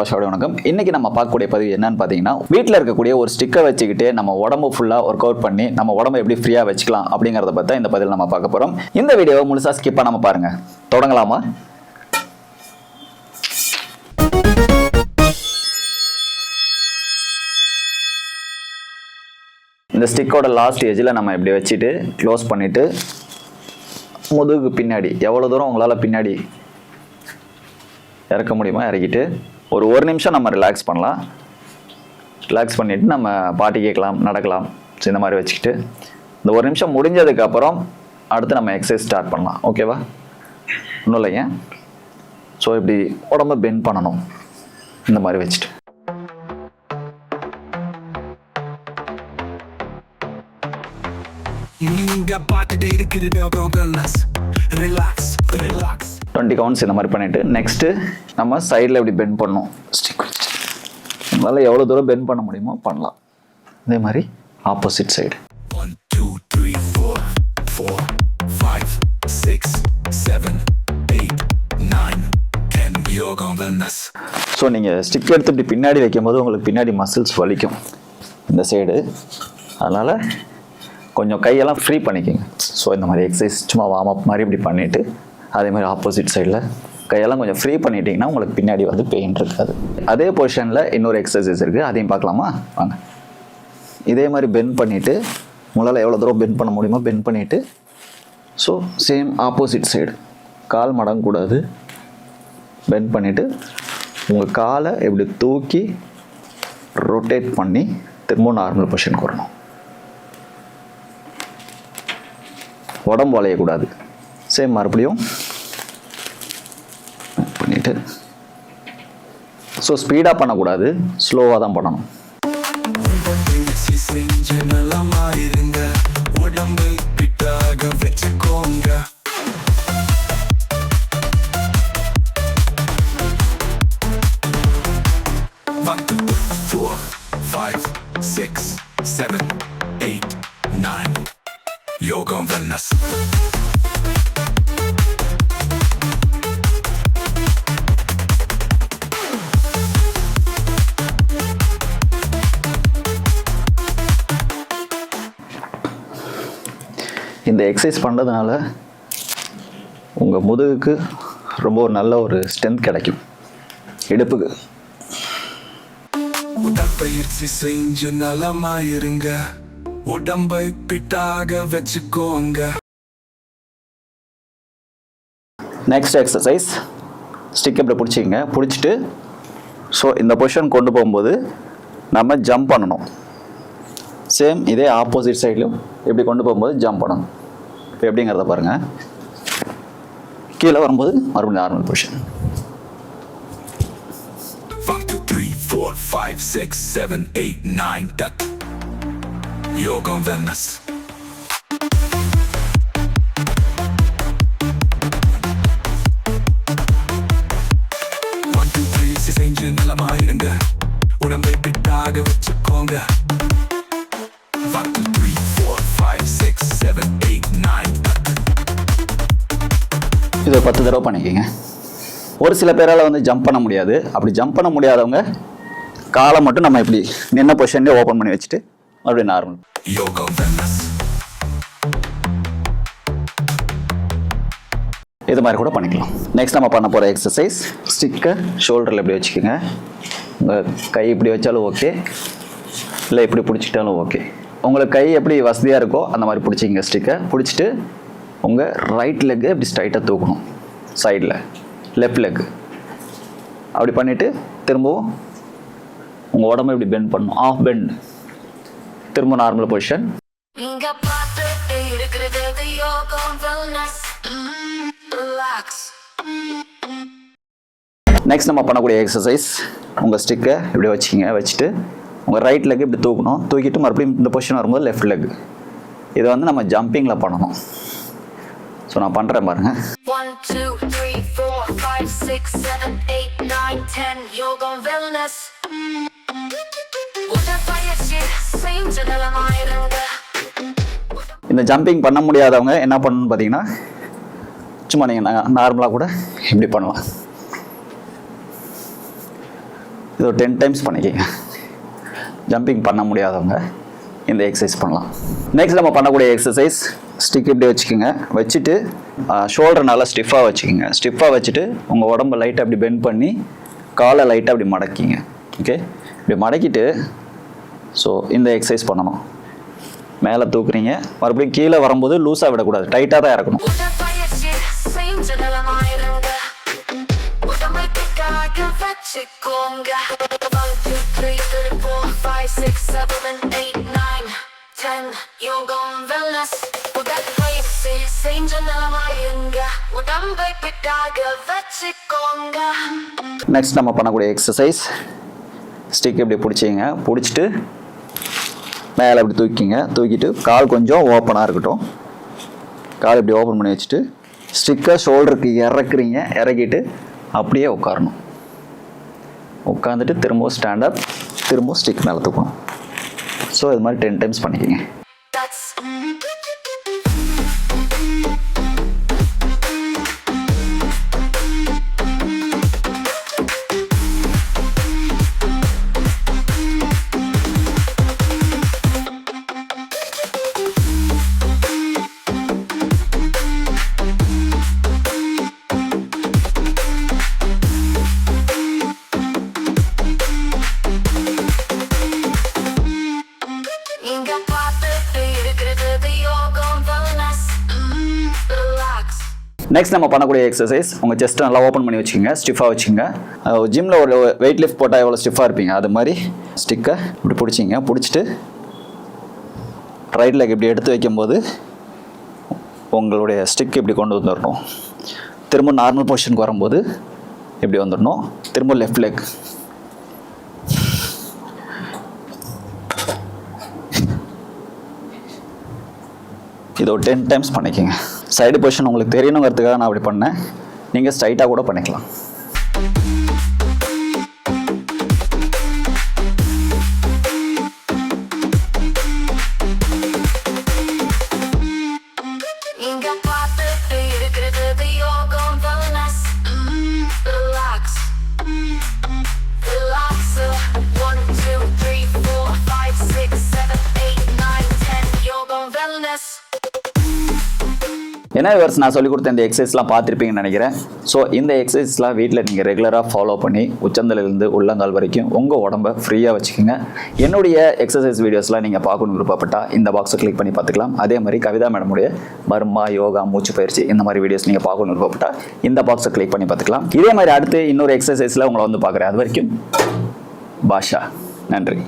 பாஷாவோட வணக்கம். இன்னைக்கு நம்ம பார்க்கக்கூடிய பதிவு என்னன்னு பார்த்தீங்கன்னா வீட்டில் இருக்கக்கூடிய ஒரு ஸ்டிக்கை வச்சுக்கிட்டு நம்ம உடம்பு ஃபுல்லாக ஒர்க் அவுட் பண்ணி நம்ம உடம்ப எப்படி ஃப்ரீயாக வச்சுக்கலாம் அப்படிங்கிறத பற்றி இந்த பதில் நம்ம பார்க்க போகிறோம் இந்த வீடியோவை முழுசாக ஸ்கிப் பண்ணாமல் பாருங்கள் தொடங்கலாமா? இந்த ஸ்டிக்கோட லாஸ்ட் ஏஜில் நம்ம இப்படி வச்சுட்டு க்ளோஸ் பண்ணிவிட்டு முதுகு பின்னாடி எவ்வளோ தூரம் உங்களால் பின்னாடி இறக்க முடியுமா இறக்கிட்டு ஒரு ஒரு நிமிஷம் நம்ம ரிலாக்ஸ் பண்ணலாம் ரிலாக்ஸ் பண்ணிவிட்டு நம்ம பாட்டு கேட்கலாம் நடக்கலாம் ஸோ இந்த மாதிரி வச்சுக்கிட்டு இந்த ஒரு நிமிஷம் முடிஞ்சதுக்கப்புறம் அடுத்து நம்ம எக்ஸசைஸ் ஸ்டார்ட் பண்ணலாம் ஓகேவா ஒன்றும் இல்லைங்க ஸோ இப்படி உடம்ப பெண்ட் பண்ணணும் இந்த மாதிரி வச்சுட்டு இங்க பாட்டுட்டு இருக்குது ரிலாக்ஸ் ரிலாக்ஸ் டுவெண்ட்டி கவுண்ட்ஸ் இந்த மாதிரி பண்ணிவிட்டு நெக்ஸ்ட்டு நம்ம சைடில் இப்படி பெண்ட் பண்ணணும்? ஸ்டிக் நம்மளால் எவ்வளோ தூரம் பெண்ட் பண்ண முடியுமோ பண்ணலாம். அதே மாதிரி opposite side one two three four four five six seven eight nine ten யோகம் வெல்னஸ் ஸோ நீங்கள் ஸ்டிக் எடுத்து இப்படி பின்னாடி வைக்கும்போது உங்களுக்கு பின்னாடி மசில்ஸ் வலிக்கும். இந்த சைடு அதனால் கொஞ்சம் கையெல்லாம் ஃப்ரீ பண்ணிக்கோங்க. ஸோ இந்த மாதிரி எக்ஸசைஸ் சும்மா வார்ம் அப் மாதிரி இப்படி பண்ணிவிட்டு அதே மாதிரி ஆப்போசிட் சைடில் கையெல்லாம் கொஞ்சம் ஃப்ரீ பண்ணிட்டீங்கன்னா உங்களுக்கு பின்னாடி வந்து பெயின் இருக்காது. அதே பொசிஷனில் இன்னொரு எக்ஸசைஸ் இருக்குது அதையும் பார்க்கலாமா? வாங்க. இதே மாதிரி பென் பண்ணிவிட்டு உங்களால் எவ்வளோ தூரம் பென் பண்ண முடியுமோ பென் பண்ணிவிட்டு ஸோ சேம் ஆப்போசிட் சைடு கால் மடங்கக்கூடாது பென் பண்ணிவிட்டு உங்கள் காலை இப்படி தூக்கி ரொட்டேட் பண்ணி திரும்ப நார்மல் பொசிஷனுக்கு வரணும். உடம்பு வளையக்கூடாது. சேம் மறுபடியும் ரைட்டு ஸோ ஸ்பீடாக பண்ணக்கூடாது ஸ்லோவாக தான் பண்ணணும் செஞ்ச இருங்க உடம்பு பிட்டாக வச்சுக்கோங்க six, seven, eight, nine. Yoga and wellness. இந்த எக்ஸசைஸ் பண்ணுறதுனால உங்கள் முதுகுக்கு ரொம்ப ஒரு நல்ல ஒரு ஸ்ட்ரென்த் கிடைக்கும். இடுப்புக்கு. உடற்பயிற்சி செஞ்சு நலமா இருங்க உடம்பை பிட்டாக வச்சுக்கோங்க. நெக்ஸ்ட் எக்ஸசைஸ் ஸ்டிக் இப்படி பிடிச்சிங்க பிடிச்சிட்டு ஸோ இந்த பொசிஷன் கொண்டு போகும்போது நம்ம ஜம்ப் பண்ணணும். சேம் இதே ஆப்போசிட் சைட்லையும் இப்படி கொண்டு போகும்போது ஜம்ப் பண்ணணும். இப்போ எப்படிங்கிறத பாருங்கள் கீழே வரும்போது மறுபடியும் normal position One, two, three, four, five, six, seven, eight, nine, that. Yoga and wellness. One, two, three, செஞ்சு நலமா இருங்க உடம்பை பிட்டாக வச்சுக்கோங்க One, two, three, four, five, six, seven, eight, இது ஒரு பத்து தடவை பண்ணிக்கோங்க. ஒரு சில பேரால் வந்து ஜம்ப் பண்ண முடியாது. அப்படி ஜம்ப் பண்ண முடியாதவங்க காலை மட்டும் நம்ம இப்படி நின்ன பொசிஷன்லேயே ஓப்பன் பண்ணி வச்சுட்டு மறுபடியும் நார்மல். இது மாதிரி கூட பண்ணிக்கலாம். நெக்ஸ்ட் நம்ம பண்ண போகிற எக்ஸசைஸ் ஸ்டிக்கை ஷோல்டரில் இப்படி வச்சுக்கோங்க. உங்கள் கை இப்படி வச்சாலும் ஓகே இல்லை இப்படி பிடிச்சிக்கிட்டாலும் ஓகே உங்களுக்கு கை எப்படி வசதியாக இருக்கோ அந்த மாதிரி பிடிச்சிங்க ஸ்டிக்கை பிடிச்சிட்டு உங்கள் ரைட் லெக்கை இப்படி ஸ்ட்ரைட்டாக தூக்கணும். சைடில் லெஃப்ட் லெக் அப்படி பண்ணிவிட்டு திரும்பவும் உங்கள் உடம்பு இப்படி பெண்ட் பண்ணணும். ஆஃப் பெண்ட் திரும்ப நார்மல் பொசிஷன் நெக்ஸ்ட் நம்ம பண்ணக்கூடிய எக்ஸசைஸ் உங்கள் ஸ்டிக்கை இப்படி வச்சுக்கிங்க வச்சுட்டு உங்கள் ரைட் லெக் இப்படி தூக்கணும். தூக்கிட்டு மறுபடியும் இந்த பொசிஷன் வரும்போது லெஃப்ட் லெக் இதை வந்து நம்ம ஜம்பிங்கில் பண்ணணும். ஸோ நான் பண்ணுறேன் பாருங்கள் இந்த ஜம்பிங் பண்ண முடியாதவங்க என்ன பண்ணணும்னு பார்த்தீங்கன்னா சும்மா நீங்கள் நார்மலாக கூட இப்படி பண்ணலாம். இது ஒரு டென் டைம்ஸ் பண்ணிக்கங்க. ஜம்பிங் பண்ண முடியாதவங்க இந்த எக்ஸசைஸ் பண்ணலாம். நெக்ஸ்ட் நம்ம பண்ணக்கூடிய எக்ஸசைஸ் ஸ்டிக் இப்படி வச்சுக்கோங்க. வச்சுட்டு ஷோல்டர் நல்லா ஸ்டிஃபாக வச்சுக்கோங்க. ஸ்டிஃபாக வச்சுட்டு உங்கள் உடம்ப லைட்டாக அப்படி பெண்ட் பண்ணி காலை லைட்டாக அப்படி மடக்கிங்க. ஓகே இப்படி மடக்கிட்டு ஸோ இந்த எக்ஸசைஸ் பண்ணணும். மேலே தூக்குறீங்க. மறுபடியும் கீழே வரும்போது லூஸாக விடக்கூடாது. டைட்டாக தான் இறக்கணும். வச்சுக்கோங்க sen யோகம் wellness உடற்பயிற்சி செஞ்ச நலமாயிருங்க உடம்பைக்காக வச்சுக்கோங்க நெக்ஸ்ட் நம்ம பண்ணக்கூடிய எக்ஸசைஸ் ஸ்டிக் இப்படி பிடிச்சிங்க. பிடிச்சிட்டு மேலே இப்படி தூக்கிங்க. தூக்கிட்டு கால் கொஞ்சம் ஓப்பனாக இருக்கட்டும். கால் இப்படி ஓப்பன் பண்ணி வச்சுட்டு ஸ்டிக்கை ஷோல்டருக்கு இறக்குறீங்க. இறக்கிட்டு அப்படியே உட்காரணும். உட்காந்துட்டு திரும்பவும் ஸ்டாண்டப் திரும்பவும் ஸ்டிக் மேலே தூக்கணும். ஸோ இது மாதிரி டென் டைம்ஸ் பண்ணிக்கோங்க. நெக்ஸ்ட் நம்ம பண்ணக்கூடிய எக்ஸசைஸ் உங்கள் செஸ்ட்டை நல்லா ஓப்பன் பண்ணி வச்சுக்கோங்க ஸ்டிஃபாக வச்சுங்க ஜிம்மில் ஒரு வெயிட் லிஃப்ட் போட்டால் எவ்வளோ ஸ்டிஃபாக இருப்பீங்க? அது மாதிரி ஸ்டிக்கை இப்படி பிடிச்சிங்க பிடிச்சிட்டு ரைட் லெக் இப்படி எடுத்து வைக்கும்போது உங்களுடைய ஸ்டிக் இப்படி கொண்டு வந்துடணும். திரும்ப நார்மல் பொசிஷனுக்கு வரும்போது இப்படி வந்துடணும். திரும்ப லெஃப்ட் லெக் இது ஒரு டென் டைம்ஸ் பண்ணிக்கோங்க. சைடு பொசிஷன் உங்களுக்கு தெரியணுங்கிறதுக்காக நான் அப்படி பண்ணேன். நீங்கள் ஸ்ட்ரைட்டாக கூட பண்ணிக்கலாம். என்ன விவர்ஸ் நான் சொல்லி கொடுத்த இந்த எக்ஸசைஸ்லாம் பார்த்துருப்பீங்கன்னு நினைக்கிறேன். ஸோ இந்த எக்ஸசைஸ்லாம் வீட்டில் நீங்கள் ரெகுலராக ஃபாலோ பண்ணி உச்சந்தலிருந்து உள்ளங்கால் வரைக்கும் உங்கள் உடம்ப ஃப்ரீயாக வச்சுக்கோங்க. என்னுடைய எக்ஸசைஸ் வீடியோஸ்லாம் நீங்கள் பார்க்கணும் விருப்பப்பட்டால் இந்த பாக்ஸை கிளிக் பண்ணி பார்த்துக்கலாம். அதே மாதிரி கவிதா மேடமுடைய மர்மா யோகா மூச்சு பயிற்சி இந்த மாதிரி வீடியோஸ் நீங்கள் பார்க்கணும் விருப்பப்பட்டால் இந்த பாக்ஸை கிளிக் பண்ணி பார்த்துக்கலாம். இதே மாதிரி அடுத்து இன்னொரு எக்ஸசைஸில் உங்களை வந்து பார்க்குறேன். அது வரைக்கும் பாஷா. நன்றி.